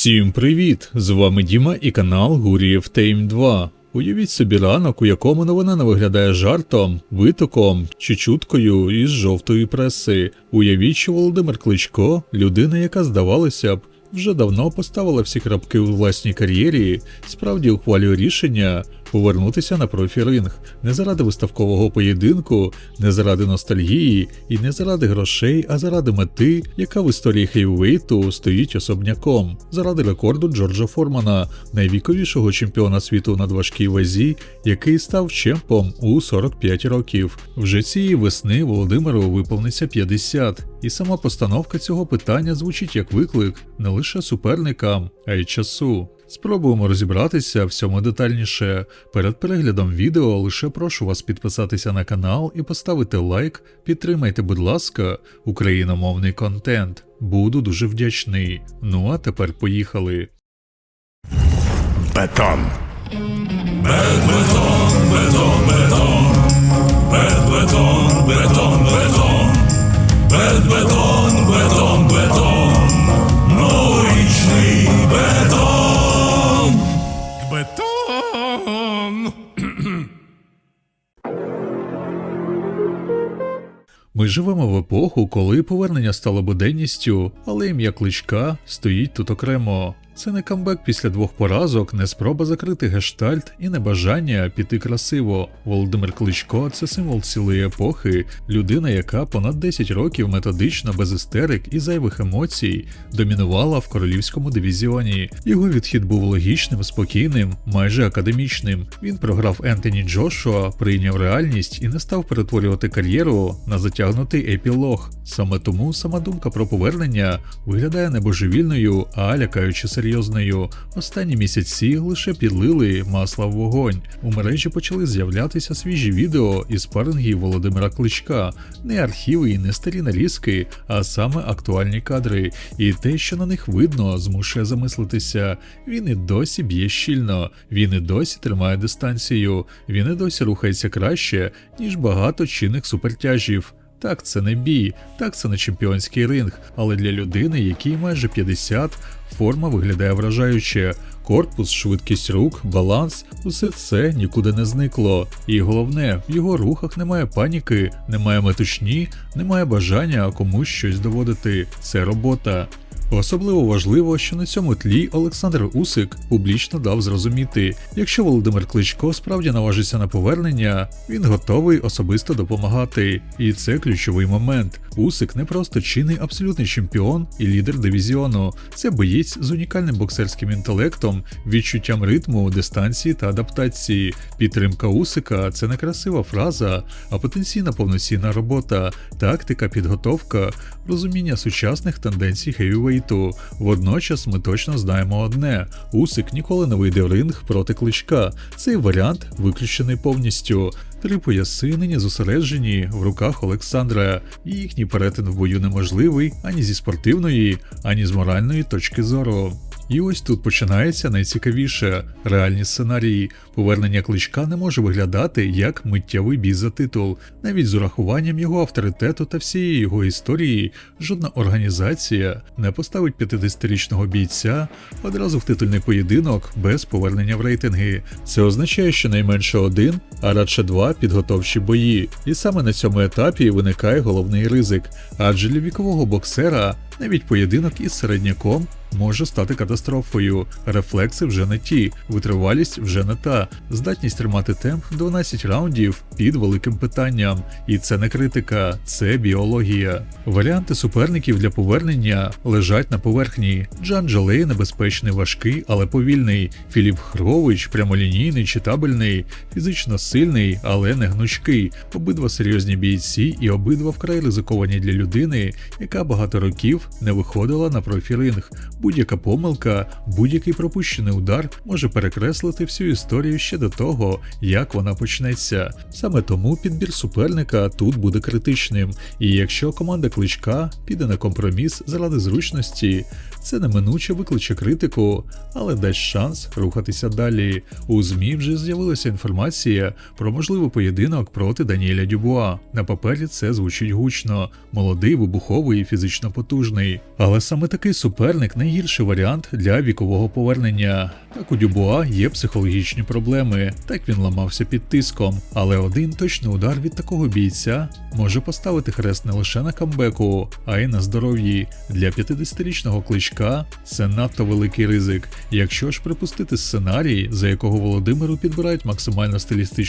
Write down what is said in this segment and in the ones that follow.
Всім привіт! З вами Діма і канал Гурієв Тейм 2. Уявіть собі ранок, у якому новина не виглядає жартом, витоком чи чуткою із жовтої преси. Уявіть, що Володимир Кличко, людина, яка здавалося б, вже давно поставила всі крапки у власній кар'єрі, справді ухвалює рішення повернутися на профі-ринг не заради виставкового поєдинку, не заради ностальгії і не заради грошей, а заради мети, яка в історії хейвейту стоїть особняком, заради рекорду Джорджа Формана, найвіковішого чемпіона світу на важкій вазі, який став чемпом у 45 років. Вже цієї весни Володимиру виповниться 50, і сама постановка цього питання звучить як виклик не лише суперникам, а й часу. Спробуємо розібратися в цьому детальніше. Перед переглядом відео лише прошу вас підписатися на канал і поставити лайк. Підтримайте, будь ласка, україномовний контент. Буду дуже вдячний. Ну а тепер поїхали. Бетон. Бетон. Живемо в епоху, коли повернення стало буденністю, але ім'я кличка стоїть тут окремо. Це не камбек після двох поразок, не спроба закрити гештальт і не бажання піти красиво. Володимир Кличко це символ цілої епохи, людина, яка понад 10 років методично, без істерик і зайвих емоцій домінувала в королівському дивізіоні. Його відхід був логічним, спокійним, майже академічним. Він програв Ентоні Джошуа, прийняв реальність і не став перетворювати кар'єру на затягнутий епілог. Саме тому сама думка про повернення виглядає не божевільною, а лякаючи серйозною. Останні місяці лише підлили масла в вогонь. У мережі почали з'являтися свіжі відео із спарингів Володимира Кличка, не архіви і не старі нарізки, а саме актуальні кадри. І те, що на них видно, змушує замислитися. Він і досі б'є щільно, він і досі тримає дистанцію, він і досі рухається краще, ніж багато чинних супертяжів. Так, це не бій, так це не чемпіонський ринг, але для людини, якій майже 50, форма виглядає вражаюче. Корпус, швидкість рук, баланс усе це нікуди не зникло. І головне, в його рухах немає паніки, немає метушні, немає бажання комусь щось доводити. Це робота. Особливо важливо, що на цьому тлі Олександр Усик публічно дав зрозуміти, якщо Володимир Кличко справді наважиться на повернення, він готовий особисто допомагати. І це ключовий момент. Усик не просто чинний абсолютний чемпіон і лідер дивізіону, це боєць з унікальним боксерським інтелектом, відчуттям ритму, дистанції та адаптації. Підтримка Усика це не красива фраза, а потенційна повноцінна робота, тактика, підготовка, розуміння сучасних тенденцій хевівейту. Водночас ми точно знаємо одне: Усик ніколи не вийде в ринг проти кличка. Цей варіант виключений повністю. Три пояси нині зосереджені в руках Олександра, і їхній перетин в бою неможливий ані зі спортивної, ані з моральної точки зору. І ось тут починається найцікавіше реальні сценарії. Повернення кличка не може виглядати як миттєвий бій за титул. Навіть з урахуванням його авторитету та всієї його історії, жодна організація не поставить 50-річного бійця одразу в титульний поєдинок без повернення в рейтинги. Це означає, що найменше один, а радше два підготовчі бої. І саме на цьому етапі виникає головний ризик, адже для вікового боксера навіть поєдинок із середняком може стати катастрофою. Рефлекси вже не ті, витривалість вже не та, здатність тримати темп 12 раундів під великим питанням. І це не критика, це біологія. Варіанти суперників для повернення лежать на поверхні. Джан Джалей небезпечний, важкий, але повільний. Філіп Хрович прямолінійний, читабельний, фізично сильний, але не гнучкий. Обидва серйозні бійці і обидва вкрай ризиковані для людини, яка багато років не виходила на профі-ринг. Будь-яка помилка, будь-який пропущений удар може перекреслити всю історію ще до того, як вона почнеться. Саме тому підбір суперника тут буде критичним. І якщо команда кличка піде на компроміс заради зручності, це неминуче викличе критику, але дасть шанс рухатися далі. У ЗМІ вже з'явилася інформація про можливий поєдинок проти Даніеля Дюбуа. На папері це звучить гучно, молодий, вибуховий і фізично потужний. Але саме такий суперник, найгірший варіант для вікового повернення. Так у Дюбуа є психологічні проблеми, так він ламався під тиском, але один точний удар від такого бійця може поставити хрест не лише на камбеку, а й на здоров'ї. Для 50-річного кличка це надто великий ризик. Якщо ж припустити сценарій, за якого Володимиру підбирають максимально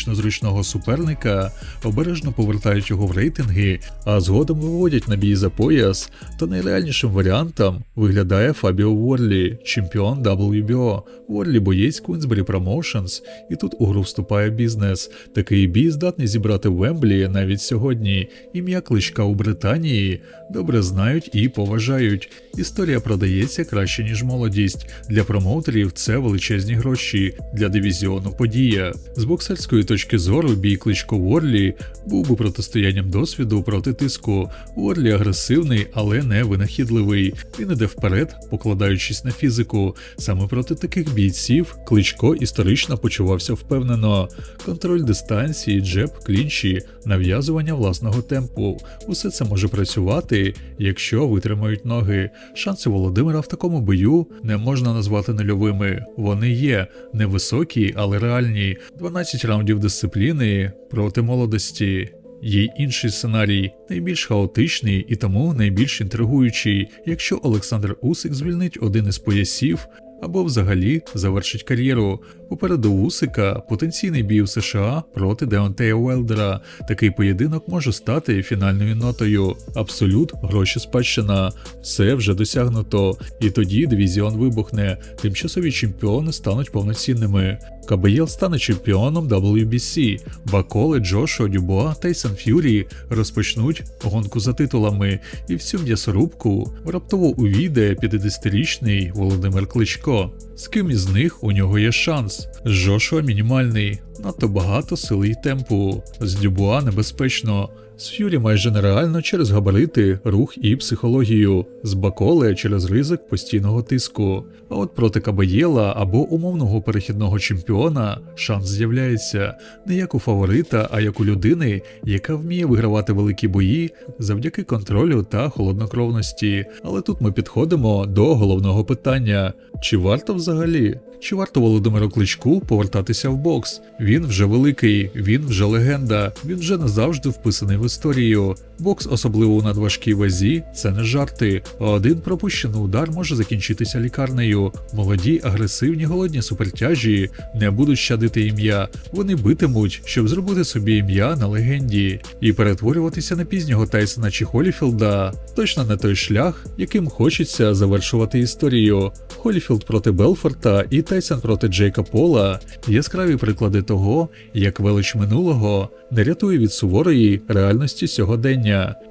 стилістично зручного суперника, обережно повертають його в рейтинги, а згодом виводять на бій за пояс, то найреальнішим варіантом виглядає Фабіо Ворлі, чемпіон WBO. Ворлі боєць Queensberry Promotions, і тут у гру вступає бізнес. Такий бій здатний зібрати в Вемблі навіть сьогодні. Ім'я кличка у Британії добре знають і поважають. Історія продається краще, ніж молодість. Для промоутерів це величезні гроші, для дивізіону подія. З боксерської точки зору бій кличко Ворлі був би протистоянням досвіду проти тиску. Ворлі агресивний, але не винахідливий. Він іде вперед, покладаючись на фізику. Саме проти таких бійців кличко історично почувався впевнено. Контроль дистанції, джеб, клінчі, нав'язування власного темпу. Усе це може працювати, якщо витримають ноги. Шанси Володимира в такому бою не можна назвати нульовими. Вони є невисокі, але реальні. 12 раундів дисципліни проти молодості. Є інший сценарій, найбільш хаотичний і тому найбільш інтригуючий, якщо Олександр Усик звільнить один із поясів або взагалі завершить кар'єру. Попереду Усика потенційний бій у США проти Деонтея Уелдера. Такий поєдинок може стати фінальною нотою. Абсолют, гроші спадщина. Все вже досягнуто. І тоді дивізіон вибухне. Тимчасові чемпіони стануть повноцінними. Кабеєл стане чемпіоном WBC. Баколи, Джошуа, Дюбуа, Тайсон Ф'юрі розпочнуть гонку за титулами. І в цю м'ясорубку раптово увійде 50-річний Володимир Кличко. З ким із них у нього є шанс? З Джошуа мінімальний, надто багато сили й темпу. З Дюбуа небезпечно. З Ф'юрі майже нереально через габарити, рух і психологію, з Баколе через ризик постійного тиску. А от проти Кабаєла або умовного перехідного чемпіона шанс з'являється не як у фаворита, а як у людини, яка вміє вигравати великі бої завдяки контролю та холоднокровності. Але тут ми підходимо до головного питання: чи варто взагалі? Чи варто Володимиру Кличку повертатися в бокс? Він вже великий, він вже легенда, він вже назавжди вписаний в історію. Бокс, особливо у надважкій вазі, це не жарти. Один пропущений удар може закінчитися лікарнею. Молоді, агресивні, голодні супертяжі не будуть щадити ім'я. Вони битимуть, щоб зробити собі ім'я на легенді і перетворюватися на пізнього Тайсона чи Холіфілда. Точно не той шлях, яким хочеться завершувати історію. Холіфілд проти Белфорта і Тайсон проти Джейка Пола яскраві приклади того, як велич минулого не рятує від суворої реальності сьогодення.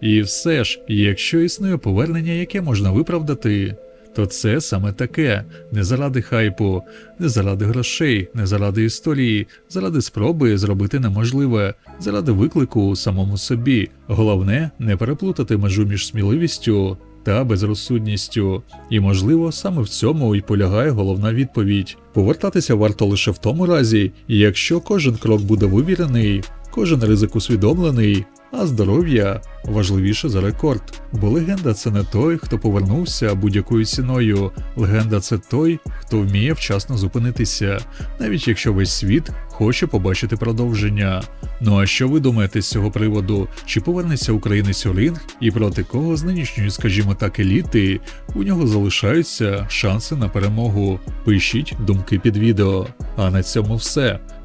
І все ж, якщо існує повернення, яке можна виправдати, то це саме таке не заради хайпу, не заради грошей, не заради історії, заради спроби зробити неможливе, заради виклику самому собі. Головне не переплутати межу між сміливістю та безрозсудністю. І, можливо, саме в цьому і полягає головна відповідь. Повертатися варто лише в тому разі, якщо кожен крок буде вивірений, кожен ризик усвідомлений, а здоров'я важливіше за рекорд. Бо легенда це не той, хто повернувся будь-якою ціною. Легенда це той, хто вміє вчасно зупинитися, навіть якщо весь світ хоче побачити продовження. Ну а що ви думаєте з цього приводу? Чи повернеться українець у ринг і проти кого з нинішньої, скажімо так, еліти у нього залишаються шанси на перемогу? Пишіть думки під відео. А на цьому все.